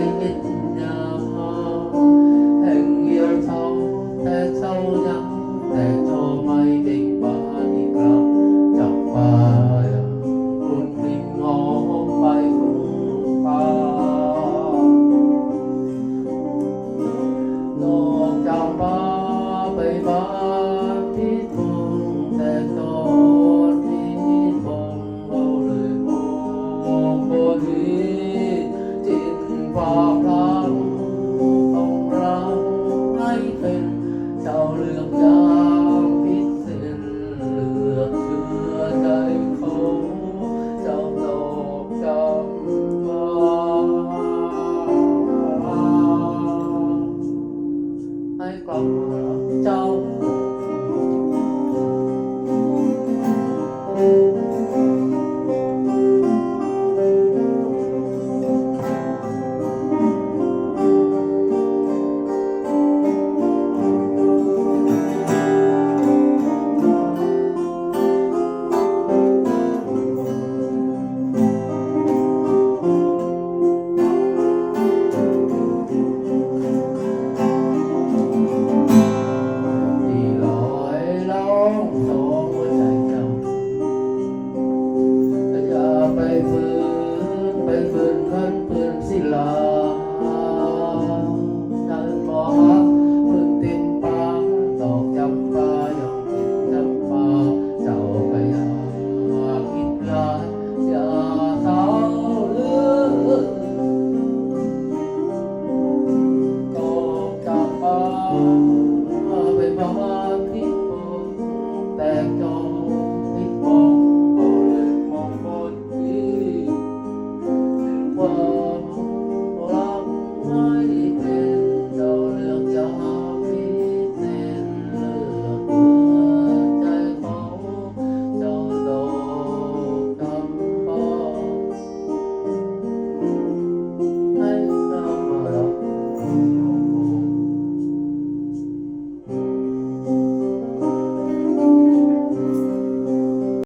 Kaybettim พลังต้องรัให้เป็นเจ้าเลือกจางพิเศษเลือกเชื่อใจเขาเจ้าโตจำฟ้าให้กับเจ้า